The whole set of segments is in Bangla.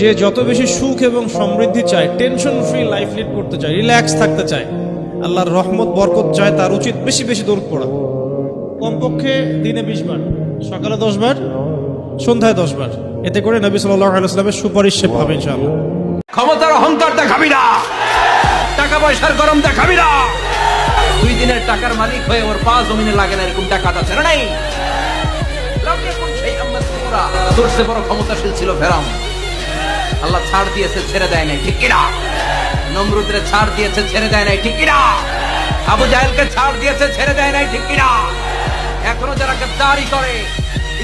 যে যত বেশি সুখ এবং সমৃদ্ধি চায় টেনশন ফ্রি লাইফ লিড করতে চায় রিল্যাক্স থাকতে চায়, আল্লাহর রহমত, বরকত চায়, তার উচিত বেশি বেশি দৌড় পড়া। কমপক্ষে দিনে বিশ বার, সকালে দশ বার, সন্ধ্যায় দশ বার। এতে করে নবী আলাইস্লামের সুপারিশ সে পাবে ইনশাআল্লাহ। ক্ষমতার অহংকার দেখাবি না, টাকা পয়সার গরম দেখাবি না। দুই দিনের টাকার মালিক হয়ে ওর পা জমিনে লাগে না, এরকম টাকা আছে না নাই। তোর চেয়ে বড় ক্ষমতাশীল ছিল ফেরাউন। আল্লাহ ছাড় দিয়েছে ছেড়ে দেয় নাই ঠিক কিনা? নমরুদের ছাড় দিয়েছে ছেড়ে দেয় নাই ঠিক কিনা? আবু জাহেলকে ছাড় দিয়েছে ছেড়ে দেয় নাই ঠিক কিনা? এখনও যারা গদ্দারি করে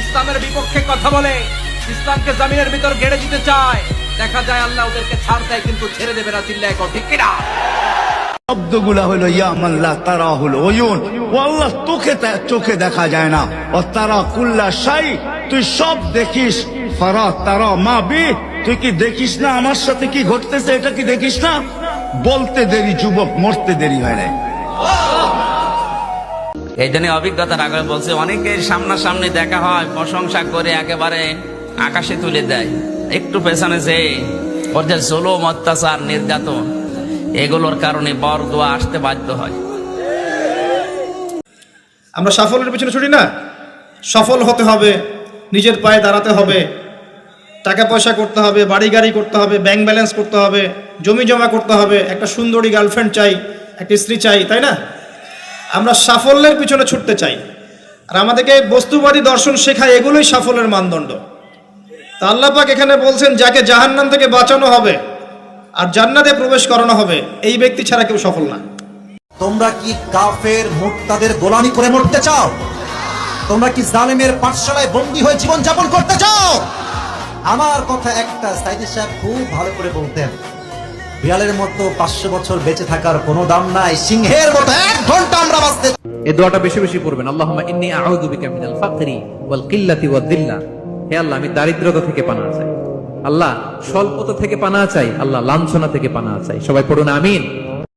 ইসলামের বিপক্ষে কথা বলে ইসলামকে জমিনের ভিতর গেড়ে দিতে চায় দেখা যায় আল্লাহ ওদেরকে ছাড় দেয় কিন্তু ছেড়ে দেবে না চিল্লায় কও, ঠিক কিনা? শব্দগুলা হলো ইয়ামাল্লাহ তারা হলো ওয়ুন ও আল্লাহ তোকে চোখে দেখা যায় না। ও তারা কুল্লা সাই তুই সব দেখিস। ফারা তারা মা বি তুই কি দেখিস না আমার সাথে কি ঘটতেছে? এটা কি দেখিস না? বলতে দেরি যুবক মরতে দেরি হয় না এই জন্য অভিজ্ঞতা রাখলে বলছে অনেকের সামনাসামনি দেখা হয় প্রশংসা করে একেবারে আকাশে তুলে দেয়। একটু পেছনে যে ওর যে জোলম অত্যাচার নির্যাতন এগুলোর কারণে বর দোয়া আসতে বাধ্য হয়। আমরা সাফল্যের পিছনে ছুটি না। সফল হতে হবে নিজের পায়ে দাঁড়াতে হবে। টাকা পয়সা করতে হবে, বাড়ি গাড়ি করতে হবে ব্যাংক ব্যালেন্স করতে হবে, জমি জমা করতে হবে, একটা সুন্দরী গার্লফ্রেন্ড চাই, একটা স্ত্রী চাই, তাই না? আমরা সাফল্যের পিছনে ছুটতে চাই। আর আমাদেরকে বস্তুবাদী দর্শন শেখায় এগুলোই সাফল্যের মানদণ্ড। তা আল্লাহ পাক এখানে বলছেন, যাকে জাহান্নাম থেকে বাঁচানো হবে আর জান্নাতে প্রবেশ করানো হবে, এই ব্যক্তি ছাড়া কেউ সফল না। তোমরা কি কাফের, মুক্তাদের গোলামি করে মরতে চাও? তোমরা কি জালেমের পাঠশালায় বন্দী হয়ে জীবন যাপন করতে চাও? আমার কথা একটা সাইদি সাহেব খুব ভালো করে বলতেন, বিড়ালের মতো পাঁচশো বছর বেঁচে থাকার কোনো দাম নাই, সিংহের মতো এক ঘণ্টা আমরা বাঁচতে এই দোয়াটা বেশি বেশি পড়বেন, আল্লাহুম্মা ইন্নী আউযু বিকা মিনাল ফাকরি ওয়াল কিল্লাতি ওয়াদ দিল্লা। হে আল্লাহ, আমি দারিদ্রতা থেকে পানা চাই। আল্লাহ, স্বল্পতা থেকে পানা চাই, আল্লাহ লাঞ্ছনা থেকে পানা চাই। সবাই পড়ুন, আমিন।